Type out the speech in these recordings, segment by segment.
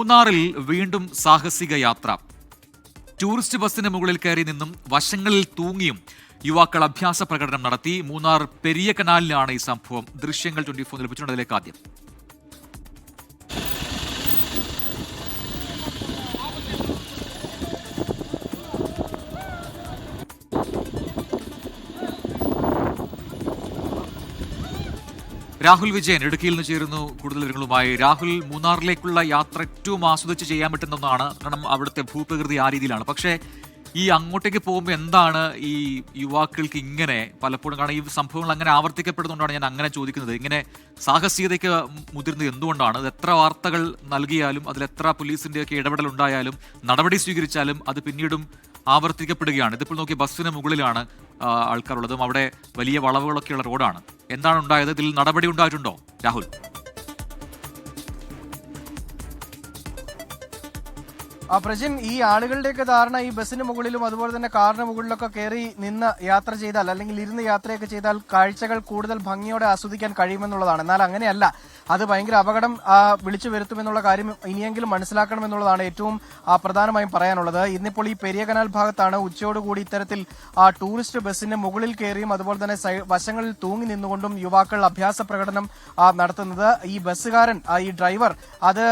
മൂന്നാറിൽ വീണ്ടും സാഹസിക യാത്ര. ടൂറിസ്റ്റ് ബസ്സിന് മുകളിൽ കയറി നിന്നും വശങ്ങളിൽ തൂങ്ങിയും യുവാക്കൾ അഭ്യാസ പ്രകടനം നടത്തി മൂന്നാർ പെരിയ കനാലിലാണ് ഈ സംഭവം. ദൃശ്യങ്ങൾ ട്വന്റി ഫോർ ലഭിച്ചിട്ടുണ്ടതിലേക്ക് ആദ്യം. രാഹുൽ വിജയൻ ഇടുക്കിയിൽ നിന്ന് ചേരുന്നു. കൂടുതൽ വിവരങ്ങളുമായി രാഹുൽ മൂന്നാറിലേക്കുള്ള യാത്ര ഏറ്റവും ആസ്വദിച്ച് ചെയ്യാൻ പറ്റുന്ന ഒന്നാണ് കാരണം അവിടുത്തെ ഭൂപ്രകൃതി ആ രീതിയിലാണ്. പക്ഷേ ഈ അങ്ങോട്ടേക്ക് പോകുമ്പോൾ എന്താണ് ഈ യുവാക്കൾക്ക് ഇങ്ങനെ പലപ്പോഴും കാരണം ഈ സംഭവങ്ങൾ അങ്ങനെ ആവർത്തിക്കപ്പെടുന്നതുകൊണ്ടാണ് ഞാൻ അങ്ങനെ ചോദിക്കുന്നത്. ഇങ്ങനെ സാഹസികതയ്ക്ക് മുതിർന്നത് എന്തുകൊണ്ടാണ്? അത് എത്ര വാർത്തകൾ നൽകിയാലും അതിൽ എത്ര പോലീസിന്റെയൊക്കെ ഇടപെടൽ ഉണ്ടായാലും നടപടി സ്വീകരിച്ചാലും അത് പിന്നീടും ആവർത്തിക്കപ്പെടുകയാണ്. ഇതിപ്പോൾ നോക്കി ബസ്സിന് മുകളിലാണ് ആൾക്കാരുള്ളതും. അവിടെ വലിയ വളവുകളൊക്കെയുള്ള റോഡാണ്. എന്താണ് ഉണ്ടായത്? ഇതിൽ നടപടി ഉണ്ടായിട്ടുണ്ടോ? രാഹുൽ. പ്രജിൻ ഈ ആളുകളുടെയൊക്കെ ധാരണ ഈ ബസ്സിന് മുകളിലും അതുപോലെ തന്നെ കാറിന് മുകളിലൊക്കെ കയറി നിന്ന് യാത്ര ചെയ്താൽ അല്ലെങ്കിൽ ഇരുന്ന് യാത്രയൊക്കെ ചെയ്താൽ കാഴ്ചകൾ കൂടുതൽ ഭംഗിയോടെ ആസ്വദിക്കാൻ കഴിയുമെന്നുള്ളതാണ്. എന്നാൽ അങ്ങനെയല്ല. അത് ഭയങ്കര അപകടം വിളിച്ചു വരുത്തുമെന്നുള്ള കാര്യം ഇനിയെങ്കിലും മനസ്സിലാക്കണമെന്നുള്ളതാണ് ഏറ്റവും പ്രധാനമായും പറയാനുള്ളത്. ഇന്നിപ്പോൾ ഈ പെരിയ കനാൽ ഭാഗത്താണ് ഉച്ചയോടുകൂടി ഇത്തരത്തിൽ ടൂറിസ്റ്റ് ബസ്സിന് മുകളിൽ കയറിയും അതുപോലെ തന്നെ വശങ്ങളിൽ തൂങ്ങി നിന്നുകൊണ്ടും യുവാക്കൾ അഭ്യാസ പ്രകടനം നടത്തുന്നത്. ഈ ബസ്സുകാരൻ ഈ ഡ്രൈവർ അത്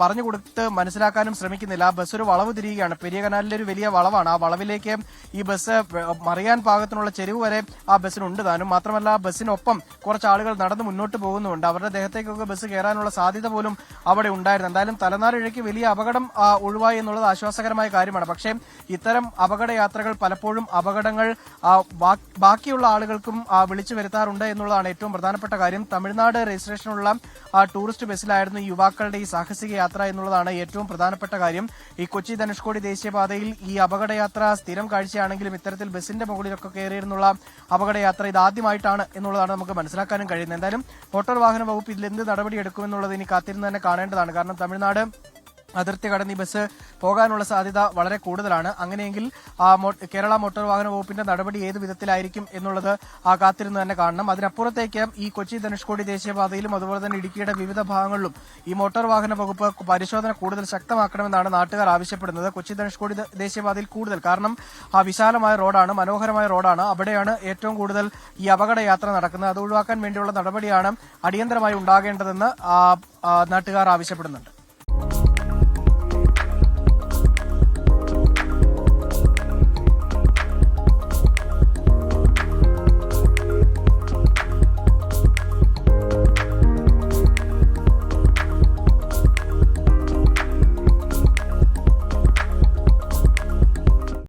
പറഞ്ഞു കൊടുത്ത് മനസ്സിലാക്കാനും ശ്രമിക്കുന്നില്ല. ആ ബസ് ഒരു വളവ് തിരിയുകയാണ്. പെരിയ കനാലിലെ ഒരു വലിയ വളവാണ്. ആ വളവിലേക്ക് ഈ ബസ് മറിയാൻ പാകത്തിനുള്ള ചെരിവ് വരെ ആ ബസ്സിനുണ്ട് താനും. മാത്രമല്ല ആ ബസ്സിനൊപ്പം കുറച്ച് ആളുകൾ നടന്ന് മുന്നോട്ട് പോകുന്നുണ്ട് അവരുടെ ദേഹത്തേക്കൊക്കെ ബസ് കയറാനുള്ള സാധ്യത പോലും അവിടെ ഉണ്ടായിരുന്നു. എന്തായാലും തലനാരിഴയ്ക്ക് വലിയ അപകടം ഒഴിവായി എന്നുള്ളത് ആശ്വാസകരമായ കാര്യമാണ്. പക്ഷേ ഇത്തരം അപകട യാത്രകൾ പലപ്പോഴും അപകടങ്ങൾ ബാക്കിയുള്ള ആളുകൾക്കും വിളിച്ചു വരുത്താറുണ്ട് എന്നുള്ളതാണ് ഏറ്റവും പ്രധാനപ്പെട്ട കാര്യം. തമിഴ്നാട് രജിസ്ട്രേഷനുള്ള ടൂറിസ്റ്റ് ബസ്സിലായിരുന്നു യുവാക്കളുടെ ഈ സാഹസിക യാത്ര എന്നുള്ളതാണ് ഏറ്റവും പ്രധാനപ്പെട്ട കാര്യം. ഈ കൊച്ചി ധനുഷ്കോടി ദേശീയപാതയിൽ ഈ അപകടയാത്ര സ്ഥിരം കാഴ്ചയാണെങ്കിലും ഇത്തരത്തിൽ ബസിന്റെ മുകളിലൊക്കെ കയറിയിരുന്നുള്ള അപകടയാത്ര ഇതാദ്യമായിട്ടാണ് എന്നുള്ളതാണ് നമുക്ക് മനസ്സിലാക്കാനും കഴിയുന്നത്. എന്തായാലും മോട്ടോർ വാഹന വകുപ്പ് ഇതിൽ എന്ത് നടപടിയെടുക്കുമെന്നുള്ളത് ഇനി കാത്തിരുന്ന് തന്നെ കാണേണ്ടതാണ്. കാരണം തമിഴ്നാട് അതിർത്തി കടന്ന് ഈ ബസ് പോകാനുള്ള സാധ്യത വളരെ കൂടുതലാണ്. അങ്ങനെയെങ്കിൽ കേരള മോട്ടോർ വാഹന വകുപ്പിന്റെ നടപടി ഏത് വിധത്തിലായിരിക്കും എന്നുള്ളത് ആ കാത്തിരുന്ന് തന്നെ കാണണം. അതിനപ്പുറത്തേക്ക് ഈ കൊച്ചി ധനുഷ്കോടി ദേശീയപാതയിലും അതുപോലെ തന്നെ ഇടുക്കിയുടെ വിവിധ ഭാഗങ്ങളിലും ഈ മോട്ടോർ വാഹന വകുപ്പ് പരിശോധന കൂടുതൽ ശക്തമാക്കണമെന്നാണ് നാട്ടുകാർ ആവശ്യപ്പെടുന്നത്. കൊച്ചി ധനുഷ്കോടി ദേശീയപാതയിൽ കൂടുതൽ. കാരണം ആ വിശാലമായ റോഡാണ് മനോഹരമായ റോഡാണ്. അവിടെയാണ് ഏറ്റവും കൂടുതൽ ഈ അപകട യാത്ര നടക്കുന്നത്. അത് ഒഴിവാക്കാൻ വേണ്ടിയുള്ള നടപടിയാണ് അടിയന്തരമായി ഉണ്ടാകേണ്ടതെന്ന് നാട്ടുകാർ ആവശ്യപ്പെടുന്നുണ്ട്.